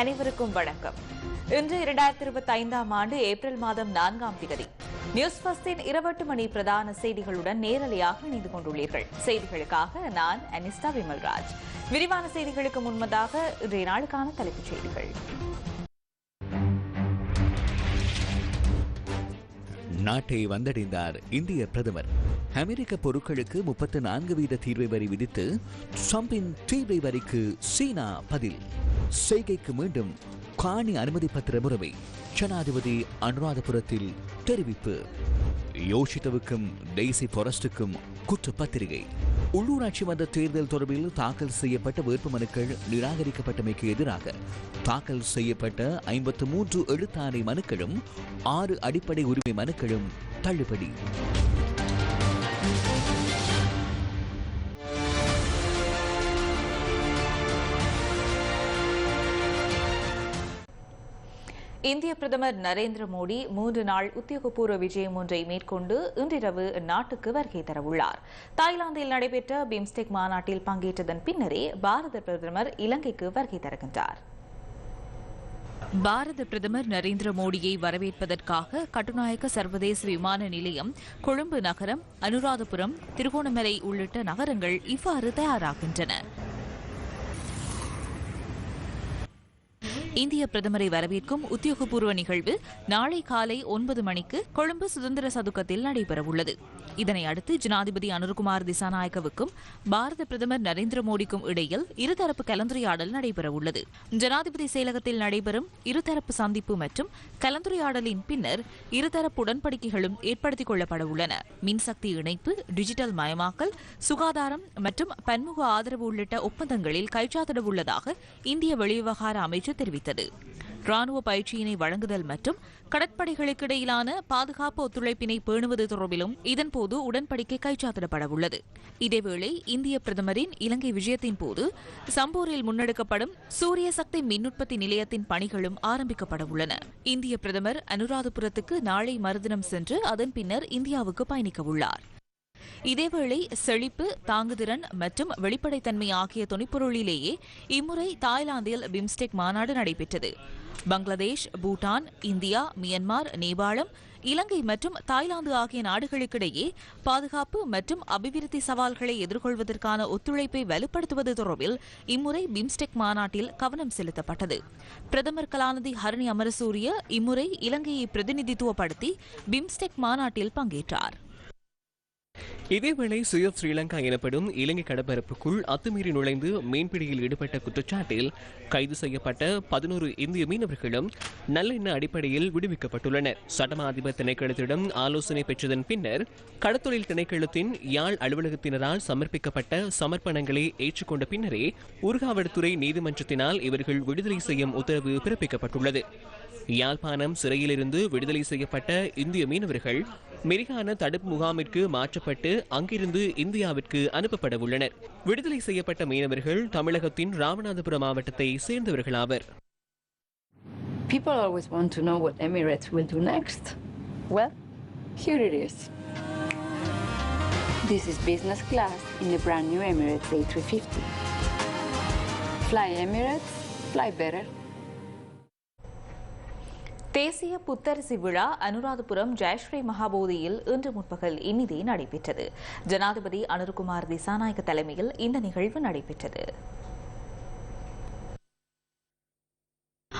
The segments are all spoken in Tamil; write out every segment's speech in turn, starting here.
அனைவருக்கும் வணக்கம். இன்று இரண்டாயிரத்தி இருபத்தி ஐந்தாம் ஆண்டு ஏப்ரல் மாதம் நான்காம் தேதி நியூஸ் பஸ்டின் இருபட்டு மணி பிரதான செய்திகளுடன் நேரலையாக இணைந்து கொண்டுள்ளீர்கள். செய்திகளுக்காக நான் அனிஸ்டா விமல்ராஜ். விரிவான செய்திகளுக்கு முன்பதாக இன்றைய நாளுக்கான தலைப்புச் செய்திகள். நாட்டை வந்தடைந்தார் இந்திய பிரதமர். அமெரிக்க பொருட்களுக்கு முப்பத்து நான்கு வீத தீர்வை வரி விதித்து ட்ரம்பின் தீர்வை வரிக்கு சீனா பதில். செய்கைக்கு மீண்டும் காணி அனுமதி பத்திர முறைமை ஜனாதிபதி அனுராதபுரத்தில் தெரிவிப்பு. யோஷித்தவுக்கும் டெய்சி ஃபாரஸ்டுக்கும் குற்றப்பத்திரிகை. உள்ளூராட்சி மன்ற தேர்தல் தொடர்பில் தாக்கல் செய்யப்பட்ட வேட்புமனுக்கள் நிராகரிக்கப்பட்டமைக்கு எதிராக தாக்கல் செய்யப்பட்ட ஐம்பத்து மூன்று எழுத்தாணை மனுக்களும் ஆறு அடிப்படை உரிமை மனுக்களும் தள்ளுபடி. இந்திய பிரதமர் நரேந்திர மோடி மூன்று நாள் உத்தியோகபூர்வ விஜயம் ஒன்றை மேற்கொண்டு இன்றிரவு நாட்டுக்கு வருகை தரவுள்ளார். தாய்லாந்தில் நடைபெற்ற பிம்ஸ்டெக் மாநாட்டில் பங்கேற்றதன் பின்னரே பாரத பிரதமர் இலங்கைக்கு வருகை தருகின்றார். பாரத பிரதமர் நரேந்திர மோடியை வரவேற்பதற்காக கட்டுநாயக்க சர்வதேச விமான நிலையம் கொழும்பு நகரம் அனுராதபுரம் திருகோணமலை உள்ளிட்ட நகரங்கள் இவ்வாறு தயாராகின்றன. இந்திய பிரதமரை வரவேற்கும் உத்தியோகபூர்வ நிகழ்வு நாளை காலை ஒன்பது மணிக்கு கொழும்பு சுதந்திர சதுக்கத்தில் நடைபெறவுள்ளது. இதனை அடுத்து ஜனாதிபதி அனுர்குமார் திசாநாயக்கவுக்கும் பாரத பிரதமர் நரேந்திர மோடிக்கும் இடையில் இருதரப்பு கலந்துரையாடல் நடைபெறவுள்ளது. ஜனாதிபதி செயலகத்தில் நடைபெறும் இருதரப்பு சந்திப்பு மற்றும் கலந்துரையாடலின் பின்னர் இருதரப்பு உடன்படிக்கைகளும் ஏற்படுத்திக் கொள்ளப்பட உள்ளன மின்சக்தி இணைப்பு டிஜிட்டல் மயமாக்கல் சுகாதாரம் மற்றும் பன்முக ஆதரவு உள்ளிட்ட ஒப்பந்தங்களில் கைச்சாத்திட உள்ளதாக இந்திய வெளிவிவகார அமைச்சர் தெரிவித்தார் தெரிவித்தது. ராணுவ பயிற்சியினை வழங்குதல் மற்றும் கடற்படைகளுக்கு இடையிலான பாதுகாப்பு ஒத்துழைப்பினை பேணுவது தொடர்பிலும் இதன்போது உடன்படிக்கை கைச்சாத்திடப்பட உள்ளது இதேவேளை இந்திய பிரதமரின் இலங்கை விஜயத்தின் போது சம்பூரில் முன்னெடுக்கப்படும் சூரிய சக்தி மின்னுற்பத்தி நிலையத்தின் பணிகளும் ஆரம்பிக்கப்பட உள்ளன இந்திய பிரதமர் அனுராதபுரத்துக்கு நாளை மறுதினம் சென்று அதன் பின்னர் இந்தியாவுக்கு பயணிக்க உள்ளார் இதேவேளை செழிப்பு தாங்குதிறன் மற்றும் வெளிப்படைத்தன்மை ஆகிய துணைப்பொருளிலேயே இம்முறை தாய்லாந்தில் பிம்ஸ்டெக் மாநாடு நடைபெற்றது. பங்களாதேஷ் பூட்டான் இந்தியா மியன்மார் நேபாளம் இலங்கை மற்றும் தாய்லாந்து ஆகிய நாடுகளுக்கிடையே பாதுகாப்பு மற்றும் அபிவிருத்தி சவால்களை எதிர்கொள்வதற்கான ஒத்துழைப்பை வலுப்படுத்துவது தொடர்பில் இம்முறை பிம்ஸ்டெக் மாநாட்டில் கவனம் செலுத்தப்பட்டது. பிரதமர் கலாநிதி ஹரணி அமரசூரிய இம்முறை இலங்கையை பிரதிநிதித்துவப்படுத்தி பிம்ஸ்டெக் மாநாட்டில் பங்கேற்றார். இதேவேளை சுய ஸ்ரீலங்கா எனப்படும் இலங்கை கடற்பரப்புக்குள் அத்துமீறி நுழைந்து மீன்பிடியில் ஈடுபட்ட குற்றச்சாட்டில் கைது செய்யப்பட்ட பதினோரு இந்திய மீனவர்களும் நல்லெண்ண அடிப்படையில் விடுவிக்கப்பட்டுள்ளனர். சட்டமா அதிபர் திணைக்களத்திடம் ஆலோசனை பெற்றதன் பின்னர் கடத்தொழில் திணைக்களத்தின் யாழ் அலுவலகத்தினரால் சமர்ப்பிக்கப்பட்ட சமர்ப்பணங்களை ஏற்றுக்கொண்ட பின்னரே ஊர்காவல்துறை நீதிமன்றத்தினால் இவர்கள் விடுதலை செய்யும் உத்தரவு பிறப்பிக்கப்பட்டுள்ளது. யாழ்ப்பாணம் சிறையிலிருந்து விடுதலை செய்யப்பட்ட இந்திய மீனவர்கள் மெரிகான தடுப்பு முகாமிற்கு மாற்றப்பட்டு அங்கிருந்து இந்தியாவிற்கு அனுப்பப்பட உள்ளனர் விடுதலை செய்யப்பட்ட மீனவர்கள் தமிழகத்தின் ராமநாதபுரம் மாவட்டத்தை சேர்ந்தவர்களாவர் People always want to know what Emirates will do next. Well, here it is. This is business class in the brand new Emirates A350. Fly Emirates, fly better. தேசிய புத்தரிசி விழா அனுராதபுரம் ஜெயஸ்ரீ மகாபோதியில் இன்று முற்பகல் இனிதே நடைபெற்றது. ஜனாதிபதி அனுர்குமார் திசாநாயக்க தலைமையில் இந்த நிகழ்வு நடைபெற்றது.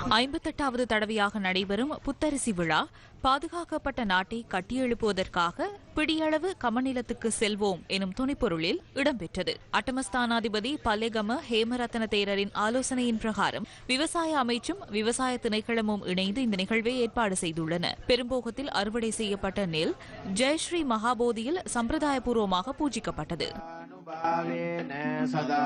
ஐம்பத்தெட்டாவது தடவையாக நடைபெறும் புத்தரிசி விழா பாதுகாக்கப்பட்ட நாட்டை கட்டியெழுப்புவதற்காக பிடியளவு கமநிலத்துக்கு செல்வோம் எனும் துணைப்பொருளில் இடம்பெற்றது. அட்டமஸ்தானாதிபதி பலேகம ஹேமரத்ன தேரரின் ஆலோசனையின் பிரகாரம் விவசாய அமைச்சும் விவசாய திணைக்களமும் இணைந்து இந்த நிகழ்வை ஏற்பாடு செய்துள்ளன. பெரும்போகத்தில் அறுவடை செய்யப்பட்ட நெல் ஜெயஸ்ரீ மகாபோதியில் சம்பிரதாயபூர்வமாக பூஜிக்கப்பட்டது. சதா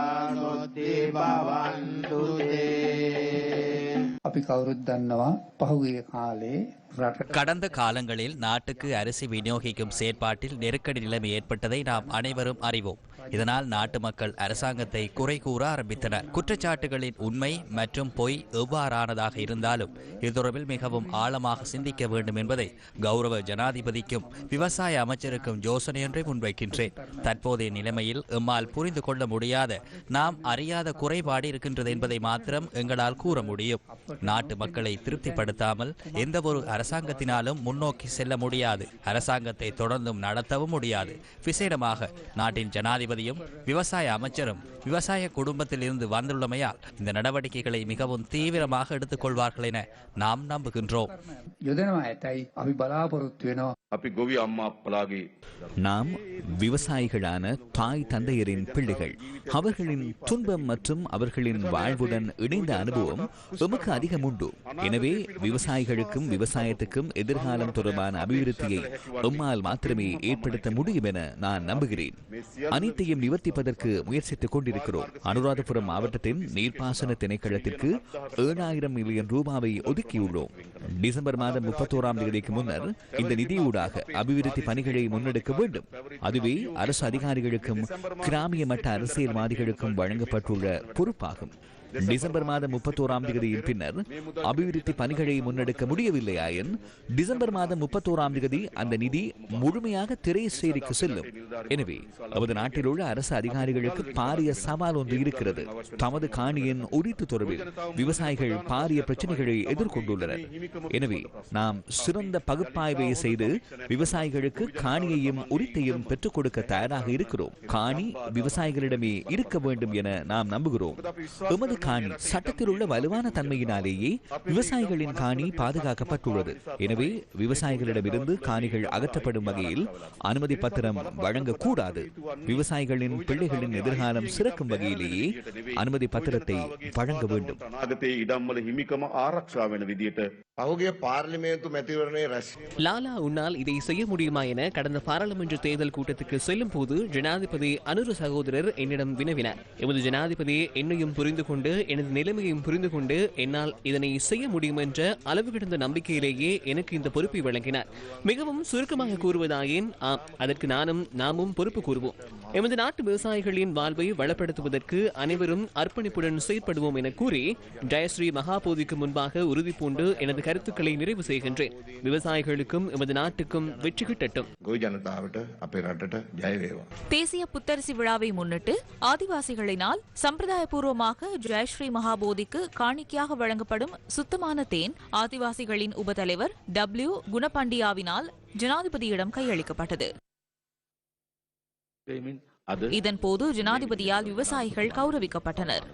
கடந்த காலங்களில் நாட்டுக்கு அரிசி விநியோகிக்கும் செயற்பாட்டில் நெருக்கடி நிலைமை ஏற்பட்டதை நாம் அனைவரும் அறிவோம். இதனால் நாட்டு மக்கள் அரசாங்கத்தை குறை கூற ஆரம்பித்தனர். குற்றச்சாட்டுகளின் உண்மை மற்றும் பொய் எவ்வாறானதாக இருந்தாலும் இது தொடர்பில் மிகவும் ஆழமாக சிந்திக்க வேண்டும் என்பதை கௌரவ ஜனாதிபதிக்கும் விவசாய அமைச்சருக்கும் யோசனையொன்றை முன்வைக்கின்றேன். தற்போதைய நிலைமையில் எம்மால் புரிந்து கொள்ள முடியாத நாம் அறியாத குறைபாடு இருக்கின்றது என்பதை மாத்திரம் எங்களால் கூற முடியும். நாட்டு மக்களை திருப்திப்படுத்தாமல் எந்தவொரு அரசாங்கத்தினாலும் முன்னோக்கி செல்ல முடியாது. அரசாங்கத்தை தொடர்ந்தும் நடத்தவும் முடியாது. விசேடமாக நாட்டின் ஜனாதிபதி ஜனாதிபதியும் விவசாய அமைச்சரும் விவசாய குடும்பத்தில் இருந்து வந்துள்ளமையால் இந்த நடவடிக்கைகளை மிகவும் தீவிரமாக எடுத்துக்கொள்வார்கள் என நாம் நம்புகின்றோம். நாம் விவசாயிகளான தாய் தந்தையரின் பிள்ளைகள் அவர்களின் துன்பம் மற்றும் அவர்களின் வாழ்வுடன் இணைந்த அனுபவம் எமக்கு அதிகம் உண்டு. எனவே விவசாயிகளுக்கும் விவசாயத்துக்கும் எதிர்காலம் தொடர்பான அபிவிருத்தியை எம்மால் மாத்திரமே ஏற்படுத்த முடியும் என நான் நம்புகிறேன். அனைத்து அனைத்தையும் நிவர்த்திப்பதற்கு முயற்சித்துக் கொண்டிருக்கிறோம். அனுராதபுரம் மாவட்டத்தின் நீர்ப்பாசன திணைக்களத்திற்கு ஏழாயிரம் மில்லியன் ரூபாவை ஒதுக்கியுள்ளோம். டிசம்பர் மாதம் முப்பத்தோராம் தேதிக்கு முன்னர் இந்த நிதியூடாக அபிவிருத்தி பணிகளை முன்னெடுக்க வேண்டும். அதுவே அரசு அதிகாரிகளுக்கும் கிராமிய மட்ட அரசியல்வாதிகளுக்கும் வழங்கப்பட்டுள்ள பொறுப்பாகும். டிசம்பர் மாதம் முப்பத்தோராம் தேதியின் பின்னர் அபிவிருத்தி பணிகளை முன்னெடுக்க முடியவில்லையாயின் டிசம்பர் மாதம் முப்பத்தோராம் தேதி அந்த நிதி முழுமையாக திரை திரைசேரிக்கு செல்லும். எனவே நமது நாட்டில் உள்ள அரசு அதிகாரிகளுக்கு பாரிய சவால் ஒன்று இருக்கிறது. தமது காணியின் உரித்து தொடர்பில் விவசாயிகள் பாரிய பிரச்சனைகளை எதிர்கொண்டுள்ளனர். எனவே நாம் சிறந்த பகுப்பாய்வை செய்து விவசாயிகளுக்கு காணியையும் உரித்தையும் பெற்றுக் கொடுக்க தயாராக இருக்கிறோம். காணி விவசாயிகளிடமே இருக்க வேண்டும் என நாம் நம்புகிறோம். எமது காணி சட்டத்தில் உள்ள வலுவான தன்மையினாலேயே விவசாயிகளின் காணி பாதுகாக்கப்பட்டுள்ளது. எனவே விவசாயிகளிடமிருந்து காணிகள் அகற்றப்படும் வகையில் அனுமதி பத்திரம் வழங்கக்கூடாது. விவசாயிகளின் பிள்ளைகளின் எதிர்காலம் சிறக்கும் வகையிலேயே அனுமதி பத்திரத்தை வழங்க வேண்டும். லாலா உன்னால் இதை செய்ய முடியுமா என கடந்த பாராளுமன்ற தேர்தல் கூட்டத்துக்கு செல்லும் போது ஜனாதிபதி அனுரு சகோதரர் என்னிடம் வினவினார். எமது ஜனாதிபதி என்னையும் புரிந்து கொண்டு எனது நிலைமையையும் புரிந்து கொண்டு என்னால் இதனை செய்ய முடியும் என்ற அளவு கிடந்த நம்பிக்கையிலேயே எனக்கு இந்த பொறுப்பை வழங்கினார். மிகவும் சுருக்கமாக கூறுவதாயின் அதற்கு நானும் நாமும் பொறுப்பு கூறுவோம். எமது நாட்டு விவசாயிகளின் வாழ்வை வளப்படுத்துவதற்கு அனைவரும் அர்ப்பணிப்புடன் செயற்படுவோம் என கூறி ஜெயஸ்ரீ மகாபோதிக்கு முன்பாக உறுதிபூண்டு எனது கருத்துக்களை நிறைவு செய்கின்றேன். விவசாயிகளுக்கும் எமது நாட்டுக்கும் வெற்றி கிட்டட்டும். தேசிய புத்தரசி விழாவை முன்னிட்டு ஆதிவாசிகளினால் சம்பிரதாயபூர்வமாக ஜெய ஜெயஸ்ரீ மகாபோதிக்கு காணிக்கையாக வழங்கப்படும் சுத்தமான தேன் ஆதிவாசிகளின் உபதலைவர் டபிள்யூ குணபண்டியாவினால் ஜனாதிபதியிடம் கையளிக்கப்பட்டது. අද இதன்போது ஜனாதிபதியால் விவசாயிகள் கௌரவிக்கப்பட்டனர்.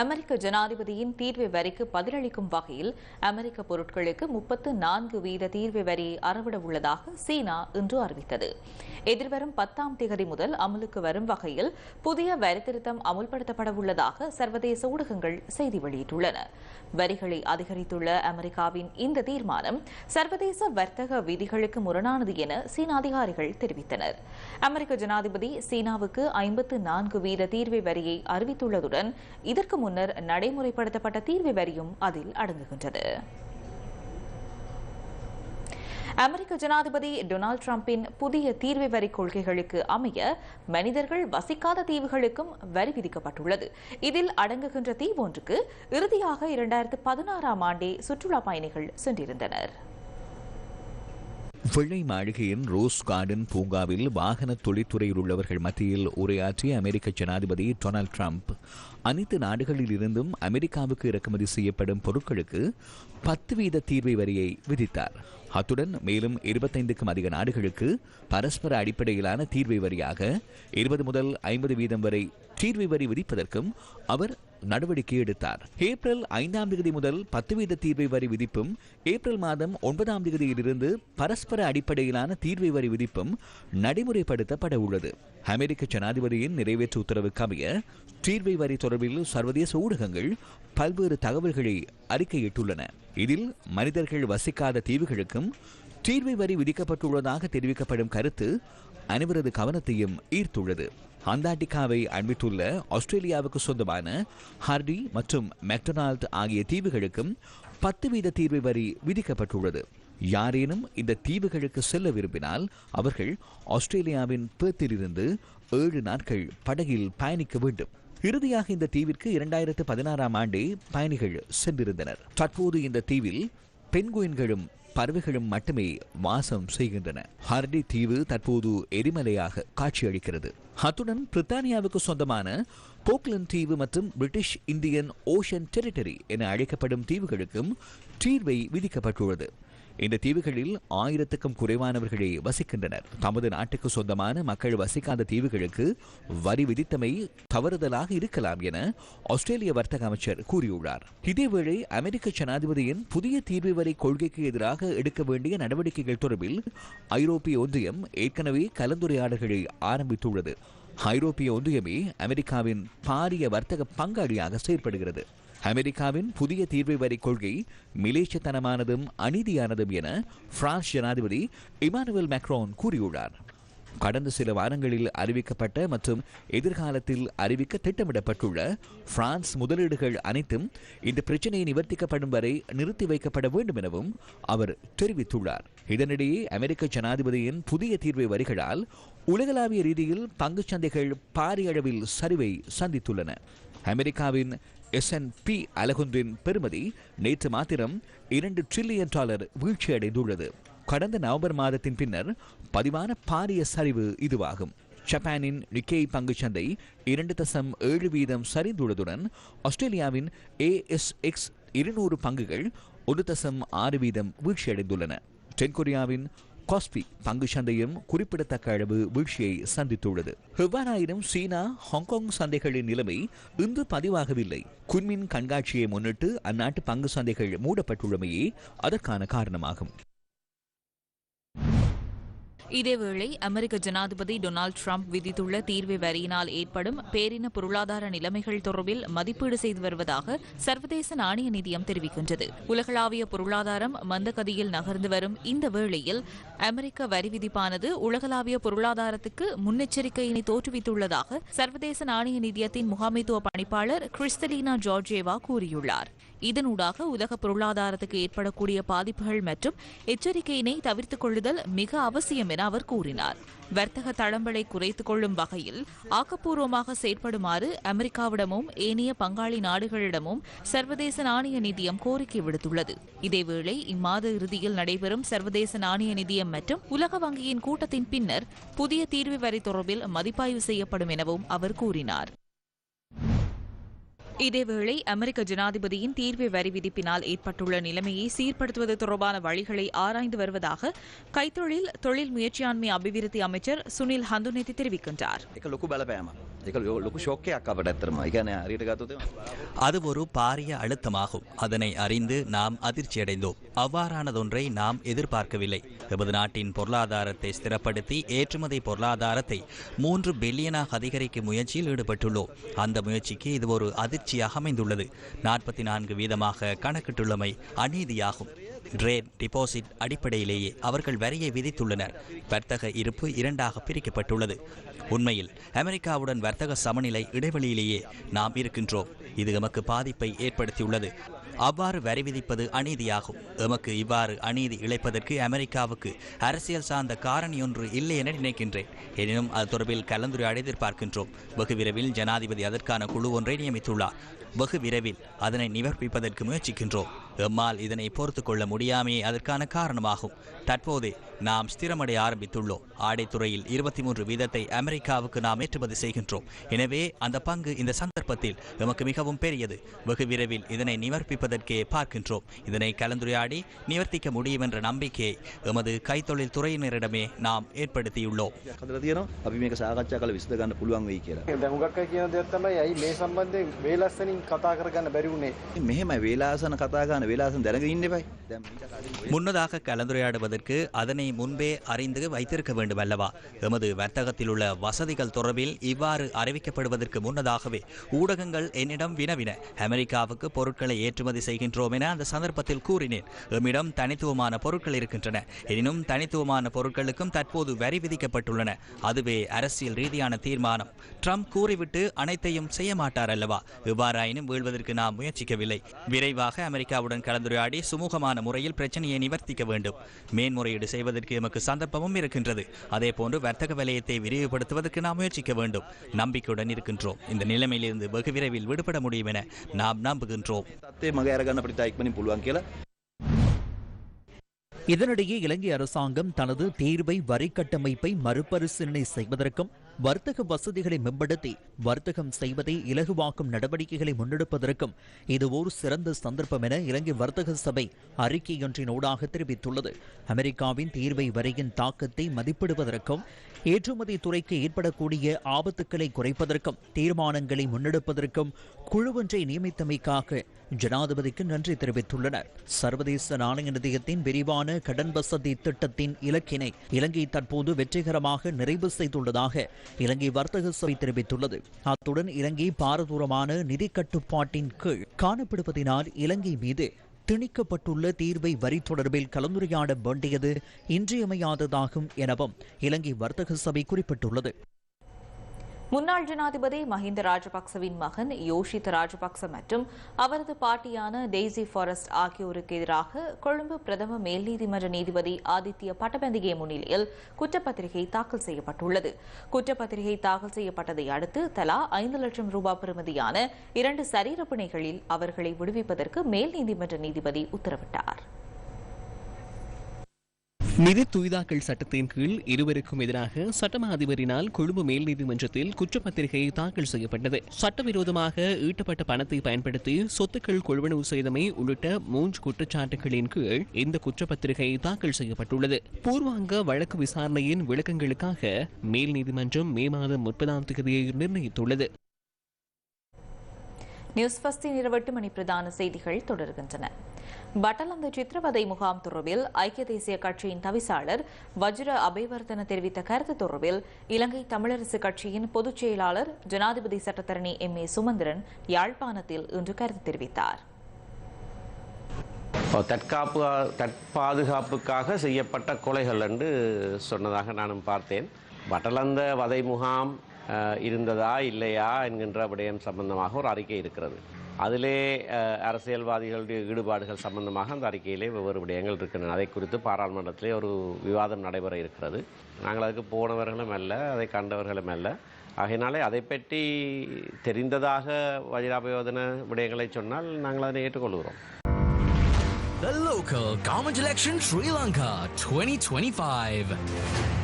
அமெரிக்க ஜனாதிபதியின் தீர்வு வரிக்கு பதிலளிக்கும் வகையில் அமெரிக்க பொருட்களுக்கு முப்பத்து நான்கு வீத தீர்வு வரியை அறவிட உள்ளதாக சீனா இன்று அறிவித்தது. எதிர்வரும் பத்தாம் தேதி முதல் அமலுக்கு வரும் வகையில் புதிய வரி திருத்தம் அமுல்படுத்தப்பட உள்ளதாக சர்வதேச ஊடகங்கள் செய்தி வெளியிட்டுள்ளன. வரிகளை அதிகரித்துள்ள அமெரிக்காவின் இந்த தீர்மானம் சர்வதேச வர்த்தக விதிகளுக்கு முரணானது என சீன அதிகாரிகள் தெரிவித்தனர். அமெரிக்க ஜனாதிபதி சீனாவுக்கு ஐம்பத்து நான்கு வீத தீர்வை வரியை அறிவித்துள்ளதுடன் இதற்கு முன்னர் நடைமுறைப்படுத்தப்பட்ட தீர்வு வரியும் அதில் அடங்குகின்றது. அமெரிக்க ஜனாதிபதி டொனால்டு டிரம்பின் புதிய தீர்வு வரி கொள்கைகளுக்கு அமைய மனிதர்கள் வசிக்காத தீவுகளுக்கும் வரி விதிக்கப்பட்டுள்ளது. இதில் அடங்குகின்ற தீவு ஒன்றுக்கு இறுதியாக இரண்டாயிரத்து பதினாறாம் ஆண்டே சுற்றுலா பயணிகள் சென்றிருந்தனர். வெள்ளை மாளிகையின் ரோஸ் கார்டன் பூங்காவில் வாகன தொழில்துறையில் உள்ளவர்கள் மத்தியில் உரையாற்றிய அமெரிக்க ஜனாதிபதி டொனால்ட் ட்ரம்ப் அனைத்து நாடுகளில் இருந்தும் அமெரிக்காவுக்கு இறக்குமதி செய்யப்படும் பொருட்களுக்கு பத்து வீத தீர்வை வரியை விதித்தார். அத்துடன் மேலும் இருபத்தைந்துக்கும் அதிக நாடுகளுக்கு பரஸ்பர அடிப்படையிலான தீர்வை வரியாக இருபது முதல் ஐம்பது வீதம் வரை தீர்வை வரி விதிப்பதற்கும் அவர் நடவடிக்கை எடுத்தார். ஏப்ரல் ஐந்தாம் தேதி முதல் பத்து வீத தீர்வை வரி விதிப்பும் ஏப்ரல் மாதம் ஒன்பதாம் தேதியிலிருந்து பரஸ்பர அடிப்படையிலான தீர்வை வரி விதிப்பும் நடைமுறைப்படுத்தப்பட உள்ளது. அமெரிக்க ஜனாதிபதியின் நிறைவேற்று உத்தரவுக்கு அமைய தீர்வை வரி தொடர்பில் சர்வதேச ஊடகங்கள் பல்வேறு தகவல்களை அறிக்கையிட்டுள்ளன. இதில் மனிதர்கள் வசிக்காத தீவுகளுக்கும் தீர்வை வரி விதிக்கப்பட்டுள்ளதாக தெரிவிக்கப்படும் கருத்து அனைவரது கவனத்தையும் ஈர்த்துள்ளது. அந்தார்டிகாவை அண்மித்துள்ள ஆஸ்திரேலியாவுக்கு சொந்தமான ஹார்டி மற்றும் மெக்டொனால்ட் ஆகிய தீவுகளுக்கும் பத்து வீத தீர்வு வரி விதிக்கப்பட்டுள்ளது. யாரேனும் இந்த தீவுகளுக்கு செல்ல விரும்பினால் அவர்கள் ஆஸ்திரேலியாவின் பேத்திலிருந்து ஏழு நாட்கள் படகில் பயணிக்க வேண்டும். இறுதியாக இந்த தீவிற்கு இரண்டாயிரத்து பதினாறாம் ஆண்டே பயணிகள் சென்றிருந்தனர். தற்போது இந்த தீவில் பெண்குயின்களும் பறவைகளும் மட்டுமே வாசம் செய்கின்றன. ஹர்டி தீவு தற்போது எரிமலையாக காட்சியளிக்கிறது. அத்துடன் பிரித்தானியாவுக்கு சொந்தமான போக்லண்ட் தீவு மற்றும் பிரிட்டிஷ் இந்தியன் ஓஷன் டெரிட்டரி என அழைக்கப்படும் தீவுகளுக்கும் தீர்வை விதிக்கப்பட்டுள்ளது. இந்த தீவுகளில் ஆயிரத்துக்கும் குறைவானவர்களே வசிக்கின்றனர். தமது நாட்டுக்கு சொந்தமான மக்கள் வசிக்காத தீவுகளுக்கு வரி விதித்தமை தவறுதலாக இருக்கலாம் என ஆஸ்திரேலிய வர்த்தக அமைச்சர் கூறியுள்ளார். இதேவேளை அமெரிக்க ஜனாதிபதியின் புதிய தீர்வு வரி கொள்கைக்கு எதிராக எடுக்க வேண்டிய நடவடிக்கைகள் தொடர்பில் ஐரோப்பிய ஒன்றியம் ஏற்கனவே கலந்துரையாடல்களை ஆரம்பித்துள்ளது. ஐரோப்பிய ஒன்றியமே அமெரிக்காவின் பாரிய வர்த்தக பங்காளியாக செயற்படுகிறது. அமெரிக்காவின் புதிய தீர்வு வரி கொள்கை மிலேச்சத்தனமானதும் அநீதியானதும் என பிரான்ஸ் ஜனாதிபதி இமானுவேல் மேக்ரோன் கூறியுள்ளார். கடந்த சில வாரங்களில் அறிவிக்கப்பட்ட மற்றும் எதிர்காலத்தில் அறிவிக்க திட்டமிடப்பட்டுள்ள பிரான்ஸ் முதலீடுகள் அனைத்தும் இந்த பிரச்சினை நிவர்த்திக்கப்படும் வரை நிறுத்தி வைக்கப்பட வேண்டும் எனவும் அவர் தெரிவித்துள்ளார். இதனிடையே அமெரிக்க ஜனாதிபதியின் புதிய தீர்வு வரிகளால் உலகளாவிய ரீதியில் பங்குச் சந்தைகள் பாரிய அளவில் சரிவை சந்தித்துள்ளன. அமெரிக்காவின் எஸ்என்பி அலகுன்றின் பெறுமதி நேற்று மாத்திரம் இரண்டு டிரில்லியன் டாலர் வீழ்ச்சியடைந்துள்ளது. கடந்த நவம்பர் மாதத்தின் பின்னர் பதிவான பாரிய சரிவு இதுவாகும். ஜப்பானின் நிக்கேய் பங்குச்சந்தை இரண்டு தசம் ஏழு வீதம் சரிந்துள்ளதுடன் ஆஸ்திரேலியாவின் ஏஎஸ்எக்ஸ் இருநூறு பங்குகள் ஒரு தசம் ஆறு வீதம் வீழ்ச்சியடைந்துள்ளன. தென்கொரியாவின் காஸ்பி பங்கு சந்தையும் குறிப்பிடத்தக்க அளவு வீழ்ச்சியை சந்தித்துள்ளது. எவ்வாறாயினும் சீனா ஹாங்காங் சந்தைகளின் நிலைமை இன்று பதிவாகவில்லை. குன்மின் கண்காட்சியை முன்னிட்டு அந்நாட்டு பங்கு சந்தைகள் மூடப்பட்டுள்ளமையே அதற்கான காரணமாகும். இதேவேளை அமெரிக்க ஜனாதிபதி டொனால்டு ட்ரம்ப் விதித்துள்ள தீர்வு வரியினால் ஏற்படும் பேரின பொருளாதார நிலைமைகள் தொடர்பில் மதிப்பீடு செய்து வருவதாக சர்வதேச நாணய நிதியம் தெரிவிக்கின்றது. உலகளாவிய பொருளாதாரம் மந்தகதியில் நகர்ந்து வரும் இந்த வேளையில் அமெரிக்க வரி விதிப்பானது உலகளாவிய பொருளாதாரத்துக்கு முன்னெச்சரிக்கையினை தோற்றுவித்துள்ளதாக சர்வதேச நாணய நிதியத்தின் முகாமைத்துவ பணிப்பாளர் கிறிஸ்தலீனா ஜார்ஜேவா கூறியுள்ளார். இதனூடாக உலக பொருளாதாரத்துக்கு ஏற்படக்கூடிய பாதிப்புகள் மற்றும் எச்சரிக்கையினை தவிர்த்துக் கொள்ளுதல் மிக அவசியம் என அவர் கூறினார். வர்த்தக தளம்பலை குறைத்துக் கொள்ளும் வகையில் ஆக்கப்பூர்வமாக செயற்படுமாறு அமெரிக்காவிடமும் ஏனைய பங்காளி நாடுகளிடமும் சர்வதேச நாணய நிதியம் கோரிக்கை விடுத்துள்ளது. இதேவேளை இம்மாத இறுதியில் நடைபெறும் சர்வதேச நாணய நிதியம் மற்றும் உலக வங்கியின் கூட்டத்தின் பின்னர் புதிய தீர்வு வரை தொடர்பில் மதிப்பாய்வு செய்யப்படும் எனவும் அவர் கூறினார். இதேவேளை அமெரிக்க ஜனாதிபதியின் தீர்வு வரி விதிப்பினால் ஏற்பட்டுள்ள நிலைமையை சீர்படுத்துவது தொடர்பான வழிகளை ஆராய்ந்து வருவதாக கைத்தொழில் தொழில் முயற்சியாண்மை அபிவிருத்தி அமைச்சர் சுனில் ஹந்துநெத்தி தெரிவிக்கின்றார். அது ஒரு பாரிய அழுத்தமாகும். அதனை அறிந்து நாம் அதிர்ச்சியடைந்தோம். அவ்வாறானதொன்றை நாம் எதிர்பார்க்கவில்லை. எமது நாட்டின் பொருளாதாரத்தை ஸ்திரப்படுத்தி ஏற்றுமதி பொருளாதாரத்தை மூன்று பில்லியனாக அதிகரிக்கும் முயற்சியில் ஈடுபட்டுள்ளோம். அந்த முயற்சிக்கு இது ஒரு அதிர்ச்சி அதிர்ச்சியாக அமைந்துள்ளது. நாற்பத்தி நான்கு வீதமாக கணக்கிட்டுள்ளமை அநீதியாகும். ட்ரேட் டிபாசிட் அடிப்படையிலேயே அவர்கள் வரியை விதித்துள்ளனர். வர்த்தக இருப்பு இரண்டாக பிரிக்கப்பட்டுள்ளது. உண்மையில் அமெரிக்காவுடன் வர்த்தக சமநிலை இடைவெளியிலேயே நாம் இருக்கின்றோம். இது எமக்கு பாதிப்பை ஏற்படுத்தியுள்ளது. அவ்வாறு வரி விதிப்பது அநீதியாகும். எமக்கு இவ்வாறு அநீதி இழைப்பதற்கு அமெரிக்காவுக்கு அரசியல் சார்ந்த காரணி ஒன்று இல்லை என நினைக்கின்றேன். எனினும் அது தொடர்பில் கலந்துரையாட எதிர்பார்க்கின்றோம் வெகு விரைவில் ஜனாதிபதி அதற்கான குழு ஒன்றை நியமித்துள்ளார். வெகு விரைவில் அதனை நிவர்ப்பிப்பதற்கு முயற்சிக்கின்றோம். எம்மால் இதனை பொறுத்து கொள்ள முடியாமையே அதற்கான காரணமாகும் தற்போது நாம் ஸ்திரமடைய ஆரம்பித்துள்ளோம் ஆடைத்துறையில் இருபத்தி மூன்று வீதத்தை அமெரிக்காவுக்கு நாம் ஏற்றுமதி செய்கின்றோம் எனவே அந்த பங்கு இந்த சந்தர்ப்பத்தில் எமக்கு மிகவும் பெரியது வெகு விரைவில் இதனை நிவர்ப்பிப்பதற்கே பார்க்கின்றோம் இதனை கலந்துரையாடி நிவர்த்திக்க முடியும் என்ற நம்பிக்கையை எமது கைத்தொழில் துறையினரிடமே நாம் ஏற்படுத்தியுள்ளோம் හදර තියනවා අපි මේක සාකච්ඡා කළ විස්ද ගන්න පුළුවන් වෙයි කියලා. දැහුගක් කියන දෙයක් තමයි ඇයි මේ සම්බන්ධයෙන් වේලස්සනින් කතා කරගන්න බැරි වුණේ මෙහෙම වේලාසන කතා ගන්න වෙලාසම් දැනගෙන ඉන්න එපයි. දැන් මීට කලින් முன்னதாக கலந்துரையாடுவதற்கு அதனை முன்பே அறிந்து வைத்திருக்க வேண்டும் அல்லவா எமது வர்த்தகத்தில் உள்ள வசதிகள் தொடர்பில் இவ்வாறு அறிவிக்கப்படுவதற்கு முன்னதாகவே ஊடகங்கள் என்னிடம் வினவின அமெரிக்காவுக்கு பொருட்களை ஏற்றுமதி செய்கின்றோம் என அந்த சந்தர்ப்பத்தில் கூறினேன் எம்மிடம் தனித்துவமான பொருட்கள் இருக்கின்றன எனினும் தனித்துவமான பொருட்களுக்கும் தற்போது வரி விதிக்கப்பட்டுள்ளன அதுவே அரசியல் ரீதியான தீர்மானம் ட்ரம்ப் கூறிவிட்டு அனைத்தையும் செய்ய மாட்டார் அல்லவா எவ்வாறாயினும் வீழ்வதற்கு நாம் முயற்சிக்கவில்லை விரைவாக அமெரிக்காவுடன் கலந்துரையாடி சுமூகமான முறையில் பிரச்சனையை நிவர்த்திக்க வேண்டும். மேன்முறையீடு செய்வதற்கு எமக்கு சந்தர்ப்பமும் இருக்கின்றது. அதே போன்று வர்த்தக வலயத்தை விரிவுபடுத்துவதற்கு நாம் முயற்சிக்க வேண்டும். நம்பிக்கையுடன் இருக்கின்றோம். இந்த நிலைமையிலிருந்து வெகு விரைவில் விடுபட முடியும் என நாம் நம்புகின்றோம். இதனிடையே இலங்கை அரசாங்கம் தனது தீர்வை வரி கட்டமைப்பை மறுபரிசீலனை செய்வதற்கும் வர்த்தக வசதிகளை மேம்படுத்தி வர்த்தகம் செய்வதை இலகுவாக்கும் நடவடிக்கைகளை முன்னெடுப்பதற்கும் இது ஒரு சிறந்த சந்தர்ப்பம் என இலங்கை வர்த்தக சபை அறிக்கையொன்றினூடாக தெரிவித்துள்ளது. அமெரிக்காவின் தீர்வை வரியின் தாக்கத்தை மதிப்பிடுவதற்கும் ஏற்றுமதி துறைக்கு ஏற்படக்கூடிய ஆபத்துக்களை குறைப்பதற்கும் தீர்மானங்களை முன்னெடுப்பதற்கும் குழுவொன்றை நியமித்தமைக்காக ஜனாதிபதிக்கு நன்றி தெரிவித்துள்ளனர். சர்வதேச நாணய நிதியத்தின் விரிவான கடன் வசதி திட்டத்தின் இலக்கினை இலங்கை தற்போது வெற்றிகரமாக நிறைவு செய்துள்ளதாக இலங்கை வர்த்தக சபை தெரிவித்துள்ளது. அத்துடன் இலங்கை பாரதூரமான நிதி கட்டுப்பாட்டின் கீழ் காணப்படுவதனால் இலங்கை மீது திணிக்கப்பட்டுள்ள தீர்வை வரி தொடர்பில் கலந்துரையாட வேண்டியது இன்றியமையாததாகும் எனவும் இலங்கை வர்த்தக சபை குறிப்பிட்டுள்ளது. முன்னாள் ஜனாதிபதி மஹிந்த ராஜபக்சவின் மகன் யோஷித் ராஜபக்ச மற்றும் அவரது பாட்டியான டெய்சி ஃபாரஸ்ட் ஆகியோருக்கு எதிராக கொழும்பு பிரதம மேல் நீதிமன்ற நீதிபதி ஆதித்ய பட்டபந்திகே முன்னிலையில் குற்றப்பத்திரிகை தாக்கல் செய்யப்பட்டுள்ளது. குற்றப்பத்திரிகை தாக்கல் செய்யப்பட்டதை அடுத்து தலா ஐந்து லட்சம் ரூபாய் பெறுமதியான இரண்டு சரீரப்பிணைகளில் அவர்களை விடுவிப்பதற்கு மேல் நீதிமன்ற நீதிபதி உத்தரவிட்டார். நிதி துய்தாக்கள் சட்டத்தின் கீழ் இருவருக்கும் எதிராக சட்டமா அதிபரினால் கொழும்பு மேல் நீதிமன்றத்தில் குற்றப்பத்திரிகை தாக்கல் செய்யப்பட்டது. சட்டவிரோதமாக ஈட்டப்பட்ட பணத்தை பயன்படுத்தி சொத்துக்கள் கொள்வனவு செய்தமை உள்ளிட்ட மூன்று குற்றச்சாட்டுகளின் கீழ் இந்த குற்றப்பத்திரிகை தாக்கல் செய்யப்பட்டுள்ளது. பூர்வாங்க வழக்கு விசாரணையின் விளக்கங்களுக்காக மேல் நீதிமன்றம் மே மாதம் முப்பதாம் தேதியை நிர்ணயித்துள்ளது. நியூஸ் ஃபஸ்டின் இருபட்டு மணி பிரதான செய்திகள் தொடர்கின்றன. பட்டலந்து சித்திரவதை முகாம் தொடர்பில் ஐக்கிய தேசிய கட்சியின் தவிசாளர் வஜ்ர அபேவர்தன தெரிவித்த கருத்து தொடர்பில் இலங்கை தமிழரசு கட்சியின் பொதுச் செயலாளர் ஜனாதிபதி சட்டத்தரணி எம். ஏ. சுமந்திரன் யாழ்ப்பாணத்தில் இன்று கருத்து தெரிவித்தார். தற்காப்பு தற்பாதுகாப்புக்காக செய்யப்பட்ட கொலைகள் என்று சொன்னதாக நானும் பார்த்தேன். வட்டலந்த வதை முகாம் இருந்ததா இல்லையா என்கின்ற விடயம் சம்பந்தமாக ஒரு அறிக்கை இருக்கிறது. அதிலே அரசியல்வாதிகளுடைய ஈடுபாடுகள் சம்பந்தமாக அந்த அறிக்கையிலே வெவ்வேறு விடயங்கள் இருக்கின்றன. அதை குறித்து பாராளுமன்றத்திலே ஒரு விவாதம் நடைபெற இருக்கிறது. நாங்கள் அதுக்கு போனவர்களும் அல்ல அதை கண்டவர்களும் அல்ல. ஆகையினாலே அதை பற்றி தெரிந்ததாக வஜிராபயோதன விடயங்களை சொன்னால் நாங்கள் அதனை ஏற்றுக்கொள்கிறோம். The local government election Sri Lanka 2025.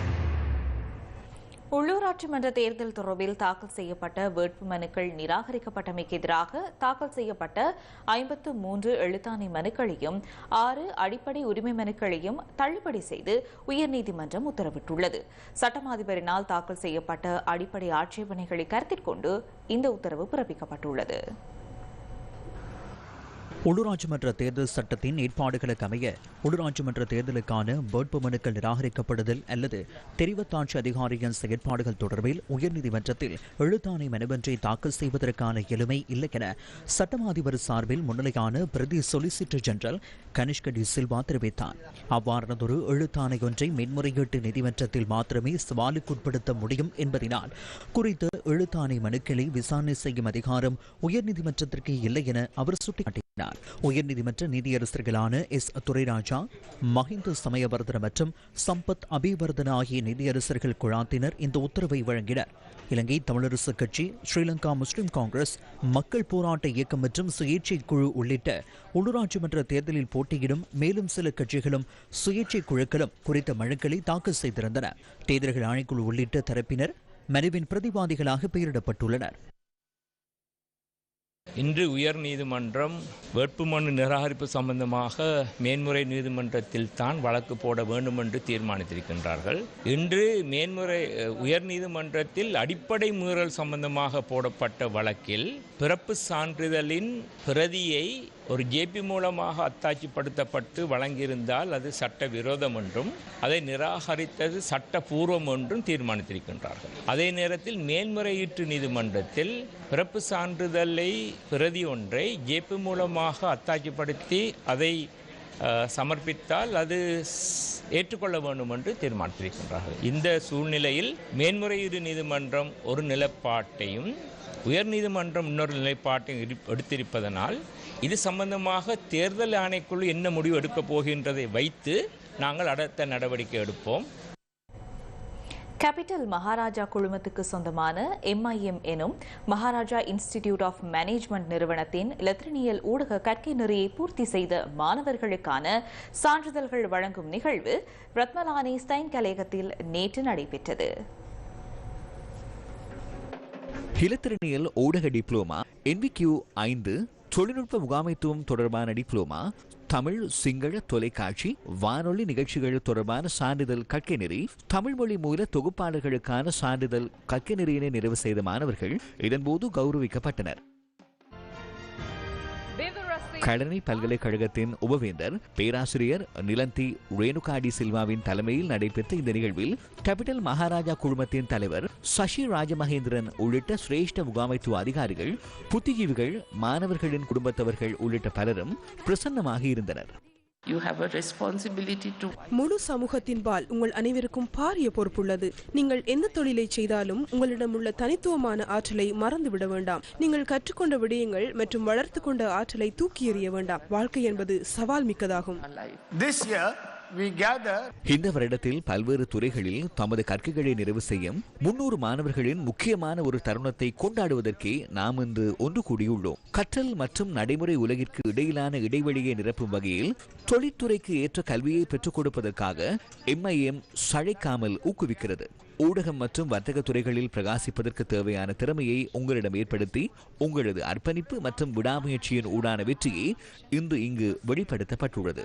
உள்ளூராட்சி மன்ற தேர்தல் தொடர்பில் தாக்கல் செய்யப்பட்ட வேட்பு மனுக்கள் நிராகரிக்கப்பட்டமைக்கு எதிராக தாக்கல் செய்யப்பட்ட ஐம்பத்து மூன்று எழுத்தாணை மனுக்களையும் ஆறு அடிப்படை உரிமை மனுக்களையும் தள்ளுபடி செய்து உயர்நீதிமன்றம் உத்தரவிட்டுள்ளது. சட்டமாதிபரினால் தாக்கல் செய்யப்பட்ட அடிப்படை ஆட்சேபனைகளை கருத்தில் கொண்டு இந்த உத்தரவு பிறப்பிக்கப்பட்டுள்ளது. உள்ளூராட்சி மன்ற தேர்தல் சட்டத்தின் ஏற்பாடுகளுக்கு அமைய உள்ளூராட்சி மன்ற தேர்தலுக்கான வேட்பு மனுக்கள் நிராகரிக்கப்படுதல் அல்லது தெரிவத்தாட்சி அதிகாரியின் செயற்பாடுகள் தொடர்பில் உயர்நீதிமன்றத்தில் எழுத்தாணை மனுவன்றை தாக்கல் செய்வதற்கான எளிமை இல்லை என சட்டமா அதிபர் சார்பில் முன்னிலையான பிரதி சொலிசிட்டர் ஜெனரல் கனிஷ்க டி சில்வா தெரிவித்தார். அவ்வாறானதொரு எழுத்தாணை ஒன்றை மேன்முறையீட்டு நீதிமன்றத்தில் மாத்திரமே சவாலுக்குட்படுத்த முடியும் என்பதினால் குறித்த எழுத்தாணை மனுக்களை விசாரணை செய்யும் அதிகாரம் உயர்நீதிமன்றத்திற்கு இல்லை என அவர் சுட்டிக்காட்டினார் உயர்நீதிமன்ற நீதியரசர்களான எஸ். துரைராஜா மஹிந்த சமயவர்தன மற்றும் சம்பத் அபிவர்தன ஆகிய நீதியரசர்கள் குழாத்தினர் இந்த உத்தரவை வழங்கினர். இலங்கை தமிழரசு கட்சி ஸ்ரீலங்கா முஸ்லிம் காங்கிரஸ் மக்கள் போராட்ட இயக்கம் மற்றும் சுயேட்சை குழு உள்ளிட்ட உள்ளூராட்சி மன்ற தேர்தலில் போட்டியிடும் மேலும் சில கட்சிகளும் சுயேட்சை குழுக்களும் குறித்த மனுக்களை தாக்கல் செய்திருந்தன. தேர்தல்கள் ஆணைக்குழு உள்ளிட்ட தரப்பினர் மனுவின் பிரதிவாதிகளாக பெயரிடப்பட்டுள்ளனர். இன்று உயர் நீதிமன்றம் வேட்புமனு நிராகரிப்பு சம்பந்தமாக மேன்முறை நீதிமன்றத்தில் தான் வழக்கு போட வேண்டும் என்று தீர்மானித்திருக்கின்றார்கள். இன்று மேன்முறை உயர் நீதிமன்றத்தில் அடிப்படை மீறல் சம்பந்தமாக போடப்பட்ட வழக்கில் பிறப்பு சான்றிதழின் பிரதியை ஒரு ஜேபி மூலமாக அத்தாட்சிப்படுத்தப்பட்டு வழங்கியிருந்தால் அது சட்ட விரோதம் என்றும் அதை நிராகரித்தது சட்டபூர்வம் என்றும் தீர்மானித்திருக்கின்றார்கள். அதே நேரத்தில் மேல்முறையீட்டு நீதிமன்றத்தில் பிறப்பு சான்றிதழை பிரதி ஒன்றை ஜேபி மூலமாக அத்தாட்சிப்படுத்தி அதை சமர்ப்பித்தால் அது ஏற்றுக்கொள்ள வேண்டும் என்று தீர்மானித்திருக்கின்றார்கள். இந்த சூழ்நிலையில் மேன்முறையீடு நீதிமன்றம் ஒரு நிலப்பாட்டையும் உயர்நீதிமன்றம் இன்னொரு நிலைப்பாட்டையும் எடுத்திருப்பதனால் இது சம்பந்தமாக தேர்தல் ஆணைக்குழு என்ன முடிவு எடுக்கப் போகின்றதை வைத்து நாங்கள் அடுத்த நடவடிக்கை எடுப்போம். கேபிட்டல் மகாராஜா குழுமத்துக்கு சொந்தமான எம்ஐஎம் எனும் மகாராஜா இன்ஸ்டிடியூட் ஆஃப் மேனேஜ்மெண்ட் நிறுவனத்தின் இலத்திரனியல் ஊடக கற்கை நெறியை பூர்த்தி செய்த மாணவர்களுக்கான சான்றிதழ்கள் வழங்கும் நிகழ்வு ரத்மலானி ஸ்டைன் கலையகத்தில் நேற்று நடைபெற்றது. இலத்திரனியல் ஊடக டிப்ளோமா என்விக்யூ ஐந்து தொழில்நுட்ப முகாமைத்துவம் தொடர்பான டிப்ளோமா தமிழ் சிங்கள தொலைக்காட்சி வானொலி நிகழ்ச்சிகள் தொடர்பான சான்றிதழ் கற்கை நெறி தமிழ் மொழி மூல தொகுப்பாளர்களுக்கான சான்றிதழ் கற்கை நெறியினை நிறைவு செய்த மாணவர்கள் இதன்போது கௌரவிக்கப்பட்டனர். கடனை பல்கலைக்கழகத்தின் உபவேந்தர் பேராசிரியர் நிலந்தி ரேணுகாடி சில்வாவின் தலைமையில் நடைபெற்ற இந்த நிகழ்வில் கேபிட்டல் மகாராஜா குழுமத்தின் தலைவர் சசி ராஜமகேந்திரன் உள்ளிட்ட சிரேஷ்ட முகாமைத்துவ அதிகாரிகள் புத்திஜீவிகள் மாணவர்களின் குடும்பத்தவர்கள் உள்ளிட்ட பலரும் பிரசன்னமாக இருந்தனர். You have a responsibility to முழு சமூகத்தின்பால் உங்கள் அனைவருக்கும் பாரிய பொறுப்புள்ளது. நீங்கள் எந்த தொழிலை செய்தாலும் உங்களிடம் உள்ள தனித்துவமான ஆற்றலை மறந்துவிட வேண்டாம். நீங்கள் கற்றுக்கொண்ட விடயங்கள் மற்றும் வளர்த்து கொண்ட ஆற்றலை தூக்கி எறிய வேண்டாம். வாழ்க்கை என்பது சவால் மிக்கதாகும். இந்த வருடத்தில் பல்வேறு துறைகளில் தமது கற்கைகளை நிறைவு செய்யும் முன்னூறு மாணவர்களின் முக்கியமான ஒரு தருணத்தை கொண்டாடுவதற்கே நாம் இன்று ஒன்று கூடியுள்ளோம். கற்றல் மற்றும் நடைமுறை உலகிற்கு இடையிலான இடைவெளியை நிரப்பும் வகையில் தொழிற்துறைக்கு ஏற்ற கல்வியை பெற்றுக் கொடுப்பதற்காக எம்ஐஎம் சழைக்காமல் ஊக்குவிக்கிறது. ஊடகம் மற்றும் வர்த்தக துறைகளில் பிரகாசிப்பதற்கு தேவையான திறமையை உங்களிடம் ஏற்படுத்தி உங்களது அர்ப்பணிப்பு மற்றும் விடாமுயற்சியின் ஊடான வெற்றியை இன்று இங்கு வெளிப்படுத்தப்பட்டுள்ளது.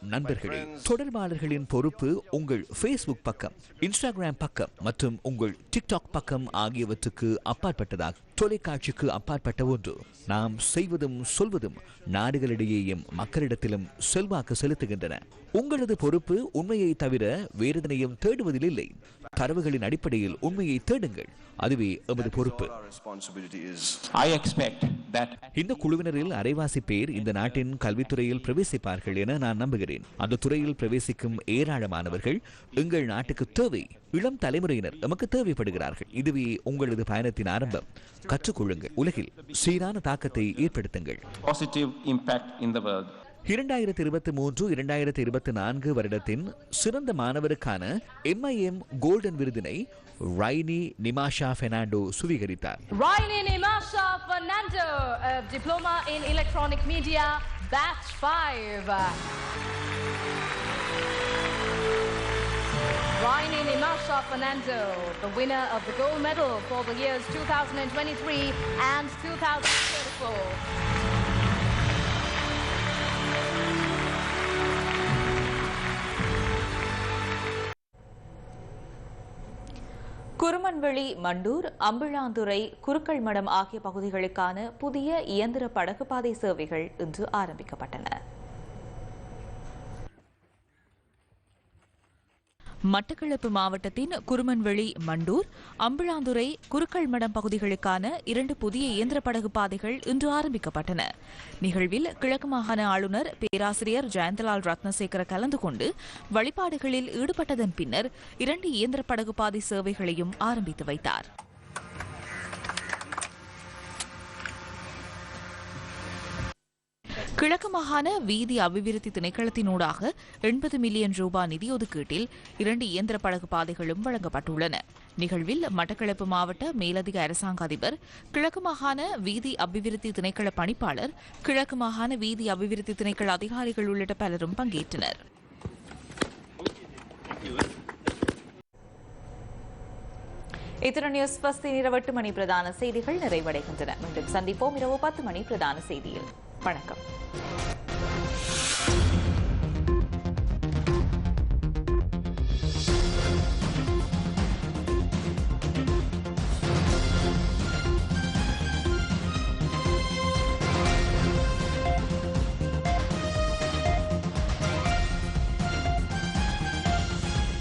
நண்பர்களே தொடர்பாளர்களின் பொறுப்பு உங்கள் ஃபேஸ்புக் பக்கம் இன்ஸ்டாகிராம் பக்கம் மற்றும் உங்கள் டிக்டாக் பக்கம் ஆகியவற்றுக்கு அப்பாற்பட்டதாக தொலைக்காட்சிக்கு அப்பாற்பட்ட ஒன்று. நாம் செய்வதும் சொல்வதும் நாடுகளிடையேயும் மக்களிடத்திலும் செல்வாக்கு செலுத்துகின்றன. உங்களது பொறுப்பு உண்மையை தவிர வேறுதனையும் தேடுவதில் இல்லை. தரவுகளின் அடிப்படையில் உண்மையை தேடுங்கள். அதுவே எமது பொறுப்பு. இந்த குழுவினரில் அரைவாசி பேர் இந்த நாட்டின் கல்வித்துறையில் பிரவேசிப்பார்கள் என நான் நம்புகிறேன். அந்த துறையில் பிரவேசிக்கும் ஏராளமானவர்கள் எங்கள் நாட்டுக்கு தேவை. இளம் தலைமுறையினர் நமக்கு தேவைப்படுகிறார்கள். இதுவே உங்களது பயணத்தின் ஆரம்பம். கற்றுக்கொள்ளுங்கள். உலகில் சீரான தாக்கத்தை ஏற்படுத்துங்கள். Positive impact in the world. இரண்டாயிரத்தி இருபத்தி மூன்று இரண்டாயிரத்தி இருபத்தி நான்கு வருடத்தின் சிறந்த மாணவருக்கான எம்ஐஎம் கோல்டன் விருதினை Raini Nimasha Fernando சுவீகரித்தார். Nimasha Fernando, a diploma in electronic media, batch 5. Raini Nimasha Fernando, the winner of the gold medal for the years 2023 and 2024. Kurumanveli Mandur Ambilanthurai Kurukkal Madam ஆகிய பகுதிகளுக்கான புதிய இயந்திர படகுப்பாதை சேவைகள் இன்று ஆரம்பிக்கப்பட்டன மட்டக்களப்பு மாவட்டத்தின் குருமன்வெளி மண்டூர் அம்பிளாந்துறை குருக்கள்மடம் பகுதிகளுக்கான இரண்டு புதிய இயந்திர படகு பாதைகள் இன்று ஆரம்பிக்கப்பட்டன. நிகழ்வில் கிழக்கு மாகாண ஆளுநர் பேராசிரியர் ஜெயந்தலால் ரத்னசேகர கலந்து கொண்டு வழிபாடுகளில் ஈடுபட்டதன் பின்னர் இரண்டு இயந்திர படகு பாதை சேவைகளையும் ஆரம்பித்து வைத்தார். கிழக்கு மாகாண வீதி அபிவிருத்தி திணைக்களத்தினூடாக எண்பது மில்லியன் ரூபாய் நிதி ஒதுக்கீட்டில் இரண்டு இயந்திர படகு பாதைகளும் வழங்கப்பட்டுள்ளன. நிகழ்வில் மட்டக்களப்பு மாவட்ட மேலதிக அரசாங்க அதிபர் கிழக்கு மாகாண வீதி அபிவிருத்தி திணைக்கள பணிப்பாளர் கிழக்கு மாகாண வீதி அபிவிருத்தி திணைக்கள அதிகாரிகள் உள்ளிட்ட பலரும் பங்கேற்றனர். இத்துடன் நியூஸ் பஸ்தி இரவு எட்டு மணி பிரதான செய்திகள் நிறைவடைகின்றன. மீண்டும் சந்திப்போம் இரவு பத்து மணி பிரதான செய்தியில். வணக்கம்.